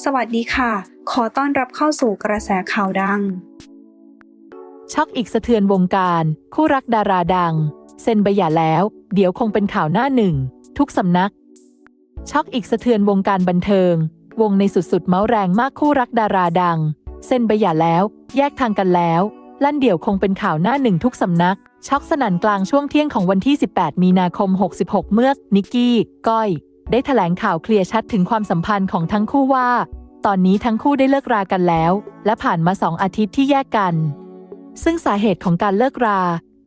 สวัสดีค่ะ ขอต้อนรับเข้าสู่กระแสข่าวดัง ช็อกอีกสะเทือนวงการ คู่รักดาราดัง เซ็นใบหย่าแล้ว เดี๋ยวคงเป็นข่าวหน้าหนึ่ง ทุกสำนัก ช็อกอีกสะเทือนวงการบันเทิง วงในสุดๆ เมาแรงมากคู่รักดาราดัง เซ็นใบหย่าแล้ว แยกทางกันแล้ว ลั่นเดี่ยวคงเป็นข่าวหน้าหนึ่งทุกสำนัก ช็อกสนั่นกลางช่วงเที่ยงของวันที่ 18 มีนาคม 66 เมื่อนิกกี้ ก้อย ได้แถลงข่าวเคลียร์ชัดถึงความสัมพันธ์ของทั้งคู่ว่า ตอนนี้ทั้งคู่ได้เลิกรากันแล้ว และผ่านมาสองอาทิตย์ที่แยกกัน ซึ่งสาเหตุของการเลิกรา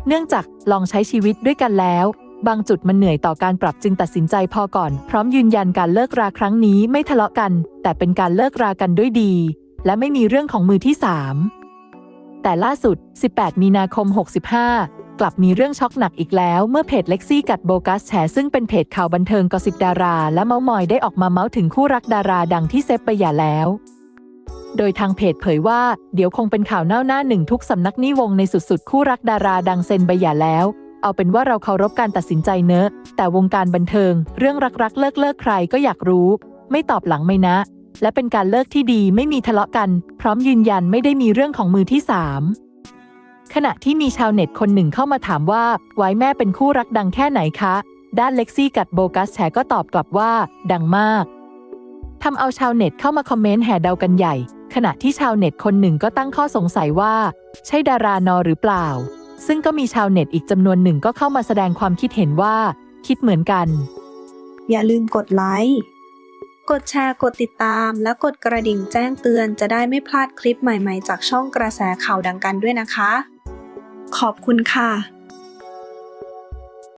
เนื่องจากลองใช้ชีวิตด้วยกันแล้ว บางจุดมันเหนื่อยต่อการปรับจึงตัดสินใจพอก่อน พร้อมยืนยันการเลิกราครั้งนี้ไม่ทะเลาะกัน แต่เป็นการเลิกรากันด้วยดี และไม่มีเรื่องของมือที่3แต่ล่าสุด 18 มีนาคม 65 กลับมีเรื่องช็อกหนักอีกแล้ว เมื่อเพจเล็กซี่กัดโบกัสแฉซึ่งเป็นเพจข่าวบันเทิงกอสิบดารา และเมาส์มอยได้ออกมาเมาส์ถึงคู่รักดาราดังที่เซฟไปหย่าแล้ว โดยทางเพจเผยว่า เดี๋ยวคงเป็นข่าวหน้าหน้าหนึ่งทุกสำนักนิวงในสุดๆ คู่รักดาราดังเซ็นใบหย่าแล้ว เอาเป็นว่าเราเคารพการตัดสินใจเนอะ แต่วงการบันเทิง เรื่องรักๆเลิกเลิกใครก็อยากรู้ ไม่ตอบหลังไม่นะ และเป็นการเลิกที่ดีไม่มีทะเลาะกัน พร้อมยืนยันไม่ได้มีเรื่องของมือที่สาม ขณะที่มีชาวเน็ตคนหนึ่งเข้ามาถามว่า ไว้แม่เป็นคู่รักดังแค่ไหนคะ ด้านเล็กซี่กัดโบกัสแชก็ตอบกลับว่า ดังมากทำเอาชาวเน็ตเข้ามาคอมเมนต์แห่เดากันใหญ่ ขณะที่ชาวเน็ตคนหนึ่งก็ตั้งข้อสงสัยว่า ใช่ดารานอหรือเปล่า ซึ่งก็มีชาวเน็ตอีกจำนวนหนึ่งก็เข้ามาแสดงความคิดเห็นว่า คิดเหมือนกัน อย่าลืมกดไลค์กดแชร์กดติดตาม และกดกระดิ่งแจ้งเตือนจะได้ไม่พลาดคลิปใหม่ๆ จากช่องกระแสข่าวดังกันด้วยนะคะ ขอบคุณค่ะ